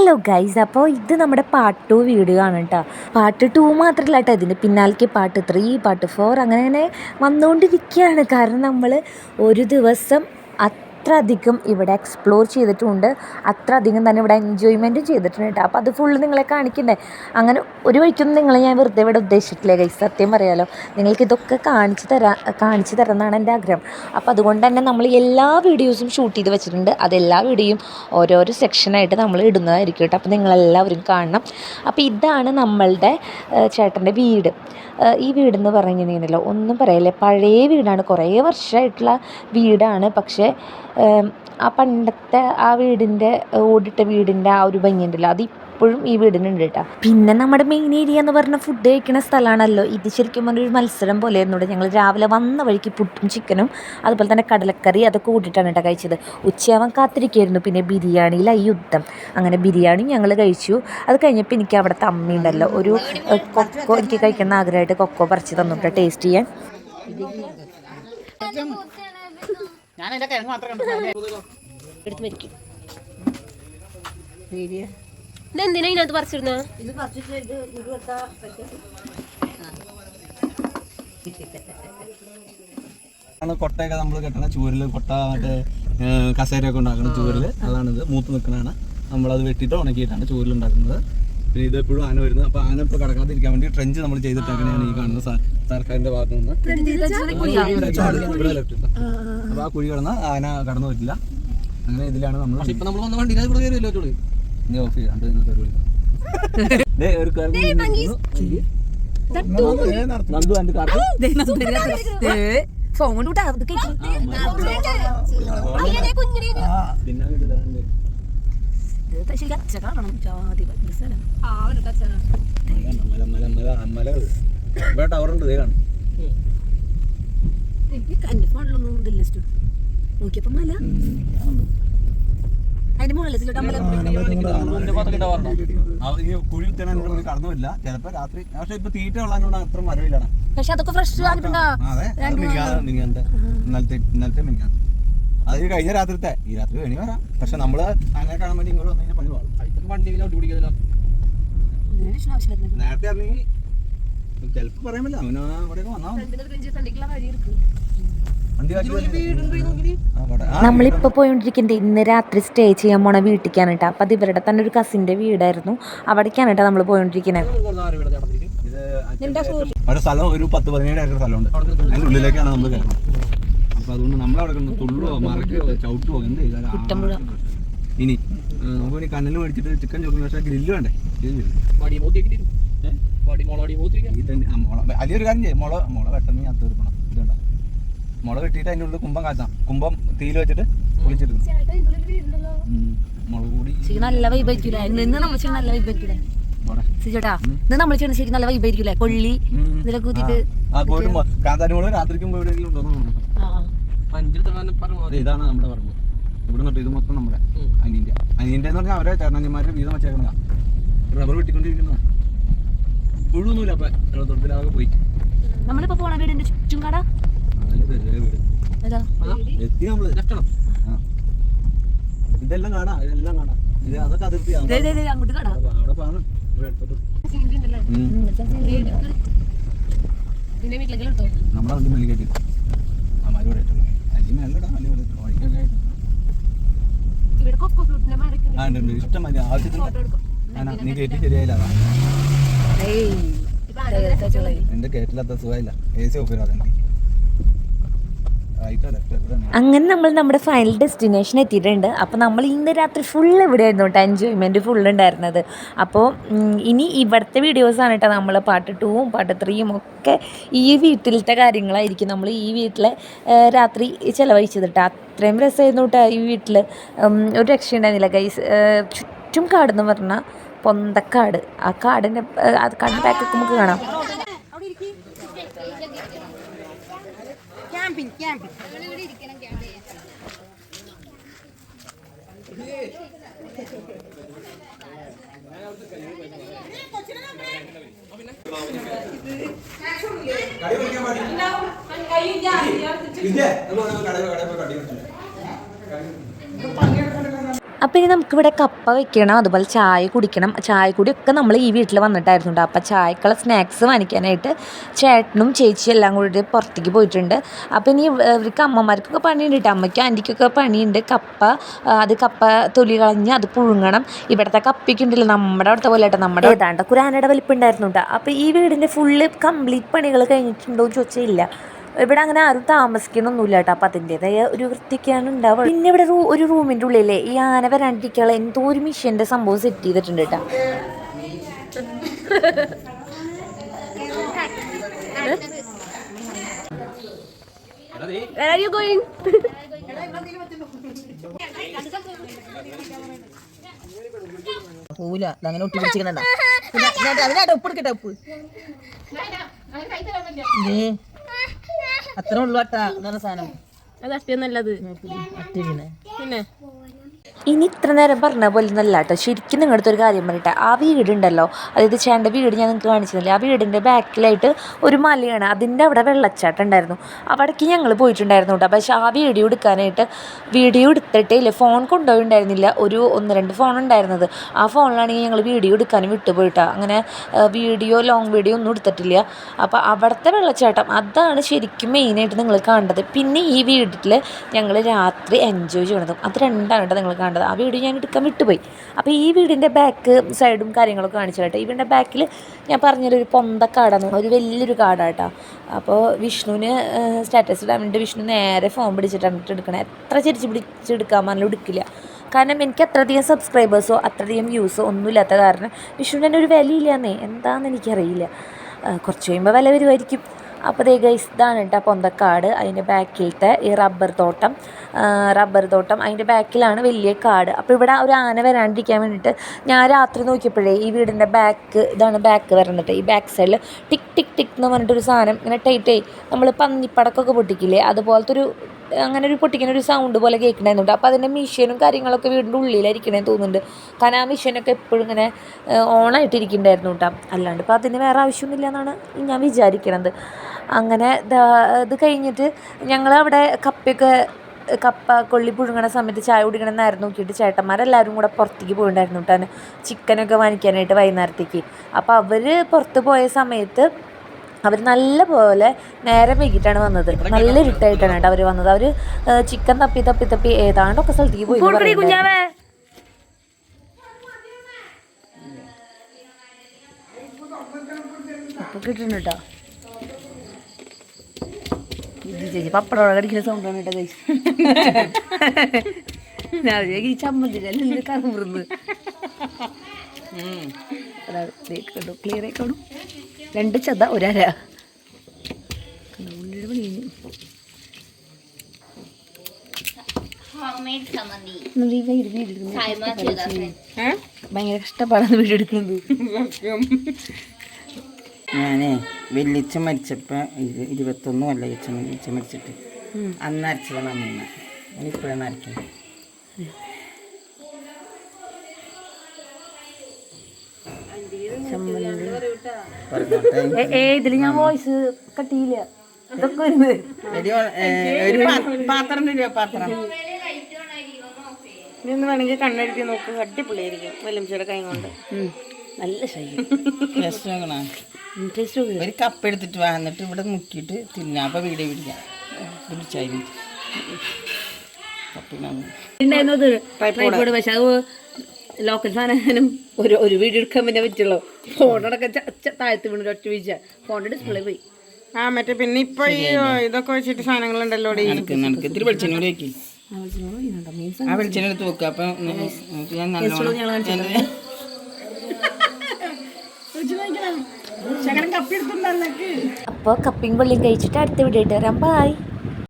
Hello guys അപ്പോൾ ഇത് നമ്മുടെ പാർട്ട് ടു വീഡിയോ ആണ് കേട്ടോ പാർട്ട് ടു മാത്രമല്ല കേട്ടോ ഇതിന്റെ പിന്നാലേക്ക് പാർട്ട് ത്രീ പാർട്ട് ഫോർ അങ്ങനെ അങ്ങനെ വന്നുകൊണ്ടിരിക്കുകയാണ് കാരണം നമ്മൾ ഒരു ദിവസം അത്ര അധികം ഇവിടെ എക്സ്പ്ലോർ ചെയ്തിട്ടുണ്ട്. അത്ര അധികം തന്നെ ഇവിടെ എൻജോയ്മെന്റും ചെയ്തിട്ടുണ്ട് കേട്ടോ. അപ്പോൾ അത് ഫുള്ള് നിങ്ങളെ കാണിക്കണ്ടേ? അങ്ങനെ ഒരു വഴിക്കൊന്നും നിങ്ങളെ ഞാൻ വെറുതെ ഇവിടെ ഉദ്ദേശിച്ചിട്ടില്ല ഗൈസ് സത്യം പറയാലോ. നിങ്ങൾക്ക് ഇതൊക്കെ കാണിച്ചു തരാ കാണിച്ചു തരണം എന്നാണ് എന്റെ ആഗ്രഹം. അപ്പോൾ അതുകൊണ്ട് തന്നെ നമ്മൾ എല്ലാ വീഡിയോസും ഷൂട്ട് ചെയ്ത് വെച്ചിട്ടുണ്ട്. അതെല്ലാ വീഡിയോയും ഓരോരോ സെക്ഷനായിട്ട് നമ്മൾ ഇടുന്നതായിരിക്കും കേട്ടോ. അപ്പോൾ നിങ്ങളെല്ലാവരും കാണണം. അപ്പോൾ ഇതാണ് നമ്മളുടെ ചേട്ടന്റെ വീട്. ഈ വീടെന്ന് പറഞ്ഞു കഴിഞ്ഞാൽ ഒന്നും പറയല്ലേ. പഴയ വീടാണ്. കുറേ വർഷമായിട്ടുള്ള വീടാണ്. പക്ഷേ ആ പണ്ടത്തെ ആ വീടിന്റെ ഓടിട്ട വീടിന്റെ ആ ഒരു ഭംഗി ഉണ്ടല്ലോ അത് ഇപ്പോഴും ഈ വീടിനുണ്ട് കേട്ടോ. പിന്നെ നമ്മുടെ മെയിൻ ഏരിയ എന്ന് പറഞ്ഞ ഫുഡ് കഴിക്കുന്ന സ്ഥലമാണല്ലോ ഇത് ശരിക്കും പറഞ്ഞ ഒരു മത്സരം പോലെയായിരുന്നു ഇവിടെ. ഞങ്ങൾ രാവിലെ വന്ന വഴിക്ക് പുട്ടും ചിക്കനും അതുപോലെ തന്നെ കടലക്കറി അതൊക്കെ കൂട്ടിയിട്ടാണ് കേട്ടോ കഴിച്ചത്. ഉച്ചയാവാൻ കാത്തിരിക്കുകയായിരുന്നു പിന്നെ ബിരിയാണിയിലായി യുദ്ധം. അങ്ങനെ ബിരിയാണി ഞങ്ങൾ കഴിച്ചു. അത് കഴിഞ്ഞപ്പോൾ എനിക്ക് അവിടുത്തെ അമ്മയുണ്ടല്ലോ ഒരു കൊക്കോ എനിക്ക് കഴിക്കുന്ന ആഗ്രഹമായിട്ട് കൊക്കോ പറിച്ച് തന്നു കേട്ടോ ടേസ്റ്റ് ചെയ്യാൻ. ഞാൻ അതിന്റെ കിഴങ്ങ് മാത്രം കണ്ടു എടുത്ത് മരിക്കും. ഇതെന്തിനാ ഇതിനകത്ത് പറിച്ചിരുന്ന ആണ് കൊട്ടയൊക്കെ നമ്മൾ കെട്ടണ ചൂരിൽ കൊട്ട മറ്റേ കസേരയൊക്കെ ഉണ്ടാക്കുന്ന ചൂരിൽ. അതാണിത്. മൂത്ത് നിൽക്കണതാണ് നമ്മളത് വെട്ടിയിട്ട് ഉണക്കിയിട്ടാണ് ചൂരിൽ ഉണ്ടാക്കുന്നത്. പിന്നെ ഇത് എപ്പോഴും ആന വരുന്നത്. അപ്പൊ ആന ഇപ്പൊ കടക്കാതിരിക്കാൻ വേണ്ടി ട്രെഞ്ച് നമ്മൾ ചെയ്തിട്ടാണ് ഈ കാണുന്ന സർക്കാരിന്റെ ഭാഗത്ത് നിന്ന്. അപ്പൊ ആ കുഴി കിടന്ന ആന കടന്നു പറ്റില്ല അങ്ങനെ ഇതിലാണ് നമ്മൾ ഇപ്പൊ നമ്മൾ വന്ന വണ്ടി കയറിയല്ലോ നീ ഓഫ് ഒരു നന്ദു ഫോൺ കേൾക്കും പിന്നെ. ശരിക്കും അച്ഛ കാണണം ജാതി വലിയ സ്ഥലം ഇവിടെ ടവറുണ്ട് ദേ കാണും കഞ്ഞി ഫോണിലൊന്നും ഇതില്ല സ്റ്റു നോക്കിയപ്പോ മല അതിന്റെ മുകളിൽ അമ്പലം ആ, ഈ കുഴി തന്നെ എന്റെ ഉള്ളിൽ കടന്നു വരില്ല ചിലപ്പോ രാത്രി പക്ഷെ ഇപ്പൊ തീറ്റ ഉള്ളതുകൊണ്ട് അത്ര മരവില്ലാണ് പക്ഷെ അതൊക്കെ ഫ്രഷ് ആയിട്ടുണ്ടോ ഇന്നലത്തെ ഇന്നലത്തെ മിനിങ്ങാ അത് കഴിഞ്ഞ രാത്രിത്തെ. ഈ രാത്രി വേണി വരാം. പക്ഷെ നമ്മൾ അങ്ങനെ കാണാൻ വേണ്ടി ഇങ്ങോട്ട് വന്നു കഴിഞ്ഞാൽ പണി പാടും വണ്ടി പിടിക്കുന്നല്ലോ നേരത്തെ അറിഞ്ഞെങ്കിൽ ചിലപ്പോ പറയാൻ പറ്റില്ല. അവന് അവിടെയൊക്കെ വന്നാ മതി. വണ്ടി കാട്ടി ആ, പോട്ടെ. ആ, നമ്മളിപ്പോ പോയോണ്ടിരിക്കുന്നത് ഇന്ന് രാത്രി സ്റ്റേ ചെയ്യാൻ പോണ വീട്ടിലേക്കാണ് കേട്ടോ. അപ്പൊ അത് ഇവരുടെ തന്നെ ഒരു കസിന്റെ വീടായിരുന്നു. അവിടേക്കാണ് കേട്ടോ നമ്മൾ പോയോണ്ടിരിക്കുന്നത് ഇത് ഒരു സ്ഥലം ഒരു പത്ത് പതിനേഴ് ഏക്കർ സ്ഥലമുണ്ട്. അതിന്റെ ഉള്ളിലേക്കാണ് നമ്മൾ കയറുന്നത്. അപ്പൊ അതുകൊണ്ട് നമ്മളവിടെ കിടന്ന് തുള്ളുവോ മറക്കുകയോ ചവിട്ടുവോ എന്ത് ചെയ്താലും ഇനി നമുക്ക് ഇനി കണ്ണിൽ മേടിച്ചിട്ട് ചിക്കൻ ചോദിക്കുന്ന പക്ഷേ ഗ്രില്ല് വേണ്ടേ? അതിലൊരു കാര്യം ചെയ്യും. മുള മുള വെട്ടണമെങ്കിൽ അത് തീർക്കണം ഇതുണ്ട മുള വെട്ടിയിട്ട് അതിന്റെ ഉള്ളിൽ കുമ്പം കാച്ചാം. കുമ്പം തീയിൽ വെച്ചിട്ട് കുളിച്ചെടുക്കും ഉം. മുളക് കൂടി നല്ല നിന്ന് നമ്മൾ നല്ല. ചേട്ടാ നമ്മൾ ചെയ്യണ നല്ല കൊള്ളി. ഇതിലൊക്കെ മുളക് രാത്രിക്കും എവിടെയെങ്കിലും ഉണ്ടോ എന്ന് നോക്കണം. അതെ, ഇതാണ് നമ്മുടെ പറമ്പ് ഇവിടെ നിന്നിട്ട് ഇത് മൊത്തം നമ്മുടെ അനിയന്റെ അനിയന്റെ എന്ന് പറഞ്ഞാൽ അവരെ ചേട്ടനന്മാരുടെ വീതം വെച്ചേക്കുന്നതാ റബ്ബർ വെട്ടിക്കൊണ്ടിരിക്കുന്നതാ പുഴുവൊന്നുമില്ല അപ്പൊ വെള്ളത്തോട്ടത്തിലാകെ പോയി നമ്മളിപ്പോ പോണ വീടിന്റെ ചുറ്റും കട എത്തി നമ്മൾ. ഇതെല്ലാം കാണാ ഇതെല്ലാം കാണാ ഇത് അതൊക്കെ അതിർത്തി അവിടെ പാണ്. നമ്മുടെ വണ്ടി മെല്ലി കയറ്റി മതി. ആവശ്യത്തിന് ആണോ നീ കയറ്റി ശരിയായില്ല എന്റെ കേട്ടില്ലാത്ത സുഖമില്ല എ സി ഓഫ് ചെയ്താൽ അങ്ങനെ നമ്മൾ നമ്മുടെ ഫൈനൽ ഡെസ്റ്റിനേഷൻ എത്തിയിട്ടുണ്ട് അപ്പോൾ നമ്മൾ ഇന്ന് രാത്രി ഫുൾ ഇവിടെ ആയിരുന്നു കേട്ടോ എൻജോയ്മെന്റ് ഫുൾ ഉണ്ടായിരുന്നത് അപ്പോൾ ഇനി ഇവിടുത്തെ വീഡിയോസാണ് കേട്ടോ നമ്മൾ പാട്ട് ടൂവും പാട്ട് ത്രീയും ഒക്കെ ഈ വീട്ടിലത്തെ കാര്യങ്ങളായിരിക്കും നമ്മൾ ഈ വീട്ടിലെ രാത്രി ചിലവഴിച്ചത് കേട്ടോ അത്രയും രസമായിരുന്നു കേട്ടോ ഈ വീട്ടിൽ ഒരു രക്ഷയുണ്ടായിരുന്നില്ല ഗൈസ് ചുറ്റും കാടെന്ന് പറഞ്ഞാൽ പൊന്തക്കാട് ആ കാടിന്റെ അത് കാടിന്റെ ബാക്കൊക്കെ നമുക്ക് കാണാം പിടിക്കാൻ കടയിൽ കടയിൽ കടയിൽ കടയിൽ അപ്പോൾ ഇനി നമുക്കിവിടെ കപ്പ വെക്കണം അതുപോലെ ചായ കുടിക്കണം. ചായ കുടിയൊക്കെ നമ്മൾ ഈ വീട്ടിൽ വന്നിട്ടായിരുന്നു കേട്ടോ അപ്പോൾ ചായക്കുള്ള സ്നാക്സ് വാങ്ങിക്കാനായിട്ട് ചേട്ടനും ചേച്ചിയും എല്ലാം കൂടി പുറത്തേക്ക് പോയിട്ടുണ്ട്. അപ്പോൾ ഇനി ഇവർക്ക് അമ്മമാർക്കൊക്കെ പണിയുണ്ട് കേട്ടോ അമ്മയ്ക്കും ആന്റിക്കൊക്കെ പണിയുണ്ട്. കപ്പ അത് കപ്പ തൊലി കളഞ്ഞ് അത് പുഴുങ്ങണം. ഇവിടുത്തെ കപ്പയ്ക്ക് ഉണ്ടല്ലോ നമ്മുടെ അവിടുത്തെ പോലെ കേട്ടോ നമ്മുടെ ഏതാണ്ട് കുരാനയുടെ വലിപ്പം ഉണ്ടായിരുന്നു കേട്ടോ അപ്പോൾ ഈ വീടിന്റെ ഫുള്ള് കംപ്ലീറ്റ് പണികൾ കഴിഞ്ഞിട്ടുണ്ടോ എന്ന് ചോദിച്ചാൽ ഇല്ല. ഇവിടെ അങ്ങനെ ആരും താമസിക്കണമൊന്നുമില്ല കേട്ടോ. അപ്പം അതിന്റെതായ ഒരു വൃത്തിക്കാണ് ഉണ്ടാവുക. പിന്നെ ഇവിടെ റൂ ഒരു റൂമിന്റെ ഉള്ളിലെ ഈ ആന വരാണ്ടിരിക്കാനുള്ള എന്തോ ഒരു മിഷ്യന്റെ സംഭവം സെറ്റ് ചെയ്തിട്ടുണ്ട് കേട്ടോ. Where are you going? പോവില്ല അങ്ങനെ ഒട്ടി പിടിച്ചിരിക്കണ്ട അതിനായിട്ട് ഉപ്പ്. എടുക്കട്ടെ ഉപ്പ് ഏ അത്ര ഉള്ളു കേട്ടാ. നല്ല സാധനം. അത് അട്ടിയ നല്ലത്. അട്ടിരിക്കണേ പിന്നെ? ഇനി ഇത്ര നേരം പറഞ്ഞ പോലെ നല്ല കേട്ടോ ശരിക്കും നിങ്ങളുടെ ഒരു കാര്യം പറഞ്ഞിട്ട് ആ വീടുണ്ടല്ലോ. അതായത് ചേട്ടന്റെ വീട് ഞാൻ നിങ്ങൾക്ക് കാണിച്ചിരുന്നില്ല. ആ വീടിന്റെ ബാക്കിലായിട്ട് ഒരു മലയാണ്. അതിന്റെ അവിടെ വെള്ളച്ചാട്ടം ഉണ്ടായിരുന്നു. അവിടേക്ക് ഞങ്ങൾ പോയിട്ടുണ്ടായിരുന്നു കേട്ടോ പക്ഷേ ആ വീഡിയോ എടുക്കാനായിട്ട് വീഡിയോ എടുത്തിട്ടേ ഇല്ല. ഫോൺ കൊണ്ടുപോയിട്ടുണ്ടായിരുന്നില്ല. ഒരു ഒന്ന് രണ്ട് ഫോൺ ഉണ്ടായിരുന്നത്. ആ ഫോണിലാണെങ്കിൽ ഞങ്ങൾ വീഡിയോ എടുക്കാനും വിട്ടുപോയിട്ടാ അങ്ങനെ വീഡിയോ ലോങ് വീഡിയോ ഒന്നും എടുത്തിട്ടില്ല. അപ്പോൾ അവിടുത്തെ വെള്ളച്ചാട്ടം അതാണ് ശരിക്കും മെയിനായിട്ട് നിങ്ങൾ കാണേണ്ടത് പിന്നെ ഈ വീട്ടിൽ ഞങ്ങൾ രാത്രി എൻജോയ് ചെയ്യണതും. അത് രണ്ടാണ് കേട്ടോ നിങ്ങൾ കാണേണ്ടത് ആ വീഡിയോ ഞാൻ എടുക്കാൻ വിട്ടുപോയി. അപ്പോൾ ഈ വീടിന്റെ ബാക്ക് സൈഡും കാര്യങ്ങളൊക്കെ കാണിച്ചു കേട്ടോ ഈ വീടിന്റെ ബാക്കിൽ ഞാൻ പറഞ്ഞൊരു ഒരു പൊന്തക്കാടാണ് ഒരു വലിയൊരു കാടാട്ടോ. അപ്പോൾ വിഷ്ണുവിന് സ്റ്റാറ്റസ് ഇടാൻ വേണ്ടി വിഷ്ണു നേരെ ഫോൺ പിടിച്ചിട്ടാണ് എടുക്കണേ. എത്ര ചിരിച്ച് പിടിച്ചെടുക്കാൻ പറഞ്ഞാലും എടുക്കില്ല. കാരണം എനിക്ക് അത്രയധികം സബ്സ്ക്രൈബേഴ്സോ അത്രയധികം വ്യൂസോ ഒന്നുമില്ലാത്ത കാരണം വിഷ്ണുവിന് ഒരു വിലയില്ലാന്നേ എന്താണെന്ന് എനിക്കറിയില്ല. കുറച്ച് കഴിയുമ്പോൾ വില വരുമായിരിക്കും അപ്പോൾ ദേ ഗൈസ് ഇതാണ് കേട്ടോ പൊന്തക്കാട്. അതിന്റെ ബാക്കിലത്തെ ഈ റബ്ബർ തോട്ടം. റബ്ബർ തോട്ടം. അതിന്റെ ബാക്കിലാണ് വലിയ കാട്. അപ്പോൾ ഇവിടെ ഒരു ആന വരാണ്ടിരിക്കാൻ വേണ്ടിയിട്ട് ഞാൻ രാത്രി നോക്കിയപ്പോഴേ ഈ വീടിന്റെ ബാക്ക് ഇതാണ് ബാക്ക് വരണത് ഈ ബാക്ക് സൈഡിൽ ടിക് ടിക് ടിക് എന്ന് പറഞ്ഞിട്ടൊരു സാധനം. ഇങ്ങനെ ടൈറ്റ് നമ്മൾ പന്നിപ്പടക്കമൊക്കെ പൊട്ടിക്കില്ലേ? അതുപോലത്തെ ഒരു അങ്ങനെ ഒരു പൊട്ടിക്കുന്ന ഒരു സൗണ്ട് പോലെ കേൾക്കണമെന്നുണ്ട് അപ്പോൾ അതിന്റെ മിഷീനും കാര്യങ്ങളൊക്കെ വീടിന്റെ ഉള്ളിലായിരിക്കണേ തോന്നുന്നുണ്ട്. കാരണം ആ മിഷീനൊക്കെ എപ്പോഴും ഇങ്ങനെ ഓണായിട്ടിരിക്കുന്നുണ്ടായിരുന്നു കേട്ടോ അല്ലാണ്ട് ഇപ്പോൾ അതിന് വേറെ ആവശ്യമൊന്നുമില്ല എന്നാണ് ഞാൻ വിചാരിക്കണത്. അങ്ങനെ ദാ ഇത് കഴിഞ്ഞിട്ട് ഞങ്ങൾ അവിടെ കപ്പയൊക്കെ കപ്പ കൊള്ളി പുഴുങ്ങണ സമയത്ത് ചായ കുടിക്കണം എന്നായിരുന്നു നോക്കിയിട്ട് ചേട്ടന്മാരെല്ലാവരും കൂടെ പുറത്തേക്ക് പോയിട്ടുണ്ടായിരുന്നു കേട്ടോ. ചിക്കനൊക്കെ വാങ്ങിക്കാനായിട്ട് വൈകുന്നേരത്തേക്ക്. അപ്പോൾ അവർ പുറത്ത് പോയ സമയത്ത് അവർ നല്ല പോലെ നേരം വൈകിട്ടാണ് വന്നത്. നല്ല ഇരുട്ടായിട്ടാണ് കേട്ടോ അവർ വന്നത്. അവർ ചിക്കൻ തപ്പി തപ്പി തപ്പി ഏതാണ്ടൊക്കെ സ്ഥലത്തേക്ക് പോയി കിട്ടുന്നുണ്ട് കേട്ടോ ഇത് ചേച്ചി പപ്പടം കടിക്കുന്ന സൗണ്ടാണ് കേട്ടോ ചേച്ചി ഞാൻ ഈ ചമ്മന്തി എന്ത് കറുമുറുന്ന് ക്ലിയർ ആയിക്കോണു രണ്ട് ചത ഒരര. ഉള്ളിയുടെ പണി ഭയങ്കര കഷ്ടപ്പാടാണ് വീട് എടുക്കുന്നത്. ഞാനേ വെല്ലിച്ച മരിച്ചപ്പോൾ ഇരുപത്തൊന്നും അല്ല വെച്ച വെല്ലിച്ച മരിച്ചിട്ട്. അന്ന് അരച്ചതാണ് അമ്മ ഞാനിപ്പോഴാണ് അരക്കുന്നത് ഇതിൽ ഞാൻ വോയിസ് കട്ടിയില്ല. ഇതൊക്കെ ഒരു പാത്രം പാത്രം? വേണമെങ്കിൽ കണ്ണെടുത്തി നോക്ക്. അടിപൊളിയായിരിക്കും. വെല്ലംചിയുടെ കൈ കൊണ്ട്. നല്ല ശൈലി. ടേസ്റ്റ് നോക്കണോ. ടേസ്റ്റ് ഒരു കപ്പ് എടുത്തിട്ട് വാ എന്നിട്ട് ഇവിടെ മുക്കിയിട്ട് തിന്നാം. അപ്പൊ വീട് പിടിക്കാം. പിടിച്ചായി കപ്പിനാണ് ഉണ്ടായിരുന്നു അത് ട്രൈപ്പോഡ് പക്ഷെ അത് ലോക്കൽ സാധനം ഒരു ഒരു വീഡിയോ എടുക്കാൻ പിന്നെ പറ്റുള്ളൂ. ഫോണടക്കം താഴത്ത് വീണ് ഒറ്റ വീഴ്ച. ഫോണിന്റെ ഡിസ്പ്ലേ പോയി. ആ മറ്റേ പിന്നെ ഇപ്പൊ ഈ ഇതൊക്കെ വെച്ചിട്ട് സാധനങ്ങളുണ്ടല്ലോ ഇത്തിരി വെളിച്ചെണ്ണ കൂടി വെക്കി. ആ വെളിച്ചെണ്ണ എടുത്ത് വെക്കുക അപ്പം ഞാൻ അപ്പോൾ കപ്പിയും കൊള്ളിയും കഴിച്ചിട്ട് അടുത്ത വീഡിയോ ഇട്ട് വരാം. ബായ്